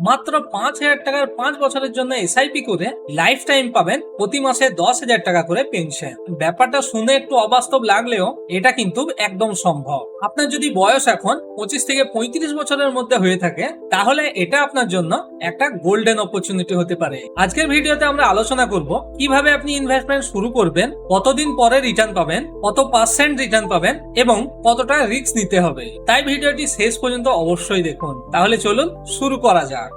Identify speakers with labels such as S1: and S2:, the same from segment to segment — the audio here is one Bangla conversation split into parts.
S1: মাত্র পাঁচ হাজার টাকার পাঁচ বছরের জন্য এসআইপি করে লাইফ টাইম পাবেন প্রতি মাসে দশ হাজার টাকা করে পেনশন ব্যাপারটা শুনে একটু অবাস্তব লাগলেও এটা কিন্তু একদম সম্ভব। আপনার যদি বয়স এখন পঁচিশ থেকে পঁয়ত্রিশ বছরের মধ্যে হয়ে থাকে, তাহলে এটা আপনার জন্য একটা গোল্ডেন অপরচুনিটি হতে পারে। আজকের ভিডিওতে আমরা আলোচনা করব কীভাবে আপনি ইনভেস্টমেন্ট শুরু করবেন, কতদিন পরে রিটার্ন পাবেন, কত পার্সেন্ট রিটার্ন পাবেন এবং কতটা রিস্ক নিতে হবে। তাই ভিডিওটি শেষ পর্যন্ত অবশ্যই দেখুন। তাহলে চলুন শুরু করা যাক।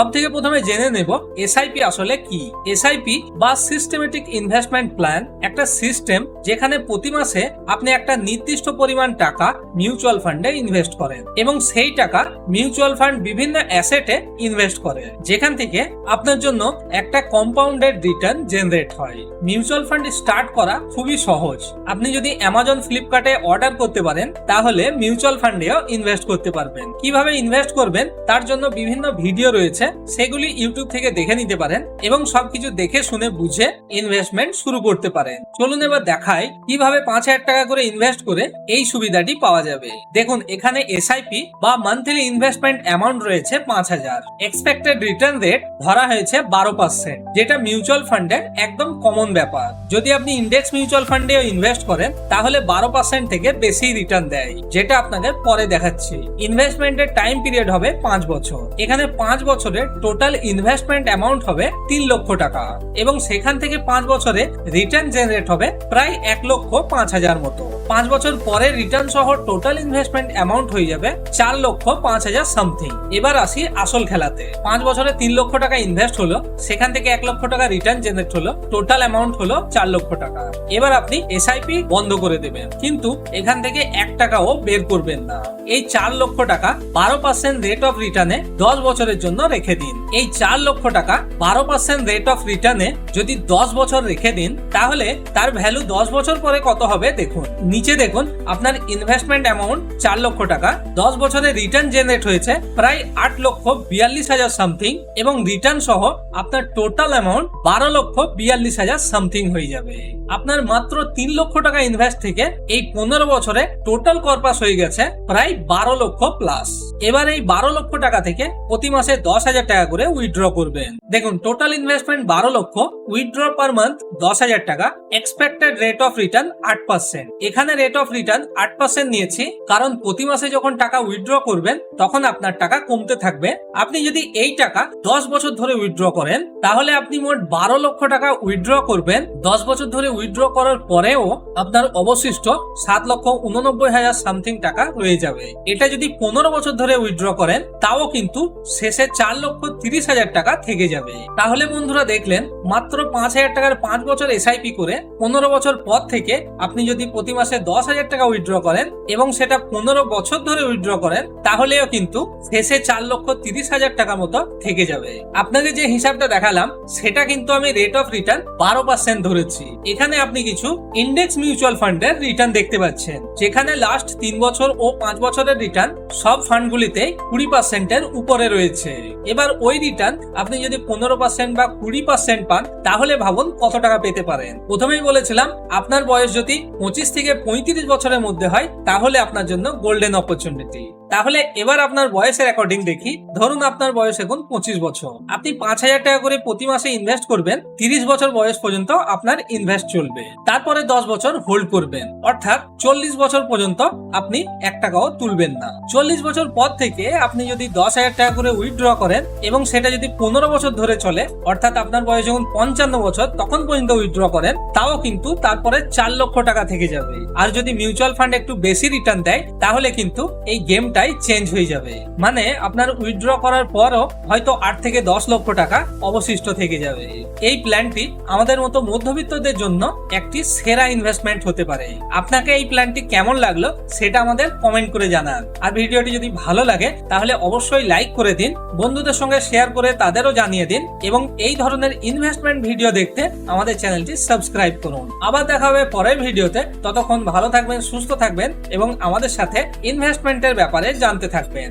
S1: সব থেকে প্রথমে জেনে নেব এসআইপি আসলে কি? এসআইপি বা সিস্টেমেটিক ইনভেস্টমেন্ট প্ল্যান একটা সিস্টেম যেখানে প্রতি মাসে আপনি একটা নির্দিষ্ট পরিমাণ টাকা মিউচুয়াল ফান্ডে ইনভেস্ট করেন এবং সেই টাকা মিউচুয়াল ফান্ড বিভিন্ন অ্যাসেটে ইনভেস্ট করে, যেখান থেকে আপনার জন্য একটা কম্পাউন্ডেড রিটার্ন জেনারেট হয়। মিউচুয়াল ফান্ড স্টার্ট করা খুবই সহজ। আপনি যদি অ্যামাজন ফ্লিপকার্টে অর্ডার করতে পারেন, তাহলে মিউচুয়াল ফান্ডেও ইনভেস্ট করতে পারবেন। কীভাবে ইনভেস্ট করবেন? তার জন্য বিভিন্ন ভিডিও রয়েছে। সেগুলি ইউটিউব থেকে দেখে নিতে পারেন এবং সবকিছু দেখে শুনে বুঝে ইনভেস্টমেন্ট শুরু করতে পারেন। চলুন এবার দেখাই কীভাবে পাঁচ হাজার টাকা করে ইনভেস্ট করে এই সুবিধাটি পাওয়া যাবে। দেখুন, এখানে এসআইপি বা মান্থলি ইনভেস্টমেন্ট অ্যামাউন্ট রয়েছে পাঁচ হাজার। এক্সপেক্টেড রিটার্ন রেট ধরা হয়েছে বারো পার্সেন্ট যেটা মিউচুয়াল ফান্ডের একদম কমন ব্যাপার। যদি আপনি ইন্ডেক্স মিউচুয়াল ফান্ডেও ইনভেস্ট করেন, তাহলে বারো পার্সেন্ট থেকে বেশি রিটার্ন দেয়, যেটা আপনাকে পরে দেখাচ্ছি। ইনভেস্টমেন্টের টাইম পিরিয়ড হবে পাঁচ বছর। এখানে পাঁচ বছরের টোটাল ইনভেস্টমেন্ট অ্যামাউন্ট হবে তিন লক্ষ টাকা। এবং সেখান থেকে পাঁচ বছরে রিটার্ন জেনারেট হবে প্রায় এক লক্ষ পাঁচ হাজার মতো। পাঁচ বছর পরে রিটার্ন সহ টোটাল ইনভেস্টমেন্ট অ্যামাউন্ট হয়ে যাবে চার লক্ষ পাঁচ হাজার সামথিং এবার আসি আসল খেলাতে। পাঁচ বছরে তিন লক্ষ টাকা ইনভেস্ট হলো, সেখান থেকে এক লক্ষ টাকা রিটার্ন জেনারেট হলো টোটাল অ্যামাউন্ট হলো চার লক্ষ টাকা। এবার আপনি এসআইপি বন্ধ করে দেবেন। কিন্তু এখান থেকে এক টাকাও বের করবেন না। এই চার লক্ষ টাকা বারো পার্সেন্ট রেট অফ রিটার্নে দশ বছরের জন্য রেখে দিন। এই চার লক্ষ টাকা বারো পার্সেন্ট রেট অফ রিটার্নে যদি দশ বছর রেখে দিন, তাহলে তার ভ্যালু দশ বছর পরে কত হবে দেখুন। নিচে দেখুন, আপনার ইনভেস্টমেন্ট অ্যামাউন্ট চার লক্ষ টাকা, দশ বছরে রিটার্ন জেনারেট হয়েছে প্রায় আট লক্ষ বিয়াল্লিশ হাজার সামথিং এবং রিটার্ন সহ আপনার টোটাল অ্যামাউন্ট বারো লক্ষ বিয়াল্লিশ হাজার সামথিং হয়ে যাবে। আপনার মাত্র তিন লক্ষ টাকা ইনভেস্ট থেকে এই পনেরো বছরে টোটাল করপাস হয়ে গেছে প্রায় বারো লক্ষ প্লাস এবার এই বারো লক্ষ টাকা থেকে প্রতি মাসে দশ হাজার টাকা করে উইথড্র করবেন। দেখুন টোটাল ইনভেস্টমেন্ট বারো লক্ষ উইথড্র পার মান্থ দশ হাজার টাকা এক্সপেক্টেড রেট অফ রিটার্ন আট পার্সেন্ট এখানে রেট অফ রিটার্ন আট পার্সেন্ট নিয়েছি, কারণ প্রতি মাসে যখন টাকা উইথড্র করবেন, তখন আপনার টাকা কমতে থাকবে। আপনি যদি এই টাকা দশ বছর ধরে উইথড্র করেন, তাহলে আপনি মোট বারো লক্ষ টাকা উইথড্র করবেন। দশ বছর ধরে উইথড্র করার পরেও আপনার অবশিষ্ট সাত লক্ষ উননব্বই হাজার সামথিং টাকা রয়ে যাবে। এটা যদি পনেরো বছর ধরে উইথড্র করেন, তাও কিন্তু শেষে চার লক্ষ তিরিশ হাজার টাকা থেকে যাবে। তাহলে বন্ধুরা দেখলেন, মাত্র পাঁচ হাজার টাকার পাঁচ বছর এসআইপি করে পনেরো বছর পর থেকে আপনি যদি প্রতি মাসে দশ হাজার টাকা উইথড্র করেন এবং সেটা পনেরো বছর ধরে উইথড্র করেন, তাহলেও কিন্তু শেষে চার লক্ষ তিরিশ হাজার টাকা মতো থেকে যাবে। আপনাকে যে হিসাবটা দেখালাম, সেটা কিন্তু আমি রেট অফ রিটার্ন বারো পার্সেন্ট ধরেছি। এখানে আপনি কিছু ইন্ডেক্স মিউচুয়াল ফান্ডের রিটার্ন দেখতে পাচ্ছেন, যেখানে লাস্ট তিন বছর ও পাঁচ বছরের রিটার্ন সব ফান্ডগুলিতে কুড়ি পার্সেন্টের উপরে রয়েছে। এবার ওই রিটার্ন আপনি যদি পনেরো পার্সেন্ট বা কুড়ি পার্সেন্ট পান, তাহলে ভাবুন কত টাকা পেতে পারেন। প্রথমেই বলেছিলাম, আপনার বয়স যদি পঁচিশ থেকে পঁয়ত্রিশ বছরের মধ্যে হয়, তাহলে আপনার জন্য গোল্ডেন অপরচুনিটি তাহলে এবার আপনার বয়সের অ্যাকর্ডিং দেখি। ধরুন আপনার বয়স এখন পঁচিশ বছর। আপনি পাঁচ হাজার টাকা করে প্রতি মাসে ইনভেস্ট করবেন, তিরিশ বছর বয়স পর্যন্ত আপনার ইনভেস্ট চলবে। তারপরে দশ বছর হোল্ড করবেন। অর্থাৎ চল্লিশ বছর পর্যন্ত আপনি এক টাকাও তুলবেন না। চল্লিশ বছর পর থেকে আপনি যদি দশ হাজার টাকা করে উইথড্র করেন এবং সেটা যদি পনেরো বছর ধরে চলে, অর্থাৎ আপনার বয়স যখন পঞ্চান্ন বছর, তখন পর্যন্ত উইথড্র করেন, তাও কিন্তু তারপরে চার লক্ষ টাকা থেকে যাবে। আর যদি মিউচুয়াল ফান্ড একটু বেশি রিটার্ন দেয়, তাহলে কিন্তু এই গেমটাই চেঞ্জ হয়ে যাবে। মানে আপনার উইথড্র করার পরও হয়তো আট থেকে দশ লক্ষ টাকা অবশিষ্ট থেকে যাবে। এই প্ল্যানটি আমাদের মতো মধ্যবিত্তদের জন্য একটি সেরা ইনভেস্টমেন্ট হতে পারে। আপনাকে এই প্ল্যানটি কেমন লাগল, সেটা আমাদের কমেন্ট করে জানান। আর ভিডিওটি যদি ভালো লাগে, তাহলে অবশ্যই লাইক করে দিন, বন্ধুদের সঙ্গে শেয়ার করে তাদেরও জানিয়ে দিন এবং এই ধরনের ইনভেস্টমেন্ট ভিডিও দেখতে আমাদের চ্যানেলটি সাবস্ক্রাইব করুন। আবার দেখা হবে পরের ভিডিওতে। ততক্ষণ ভালো থাকবেন, সুস্থ থাকবেন এবং আমাদের সাথে ইনভেস্টমেন্টের ব্যাপারে জানতে থাকবেন।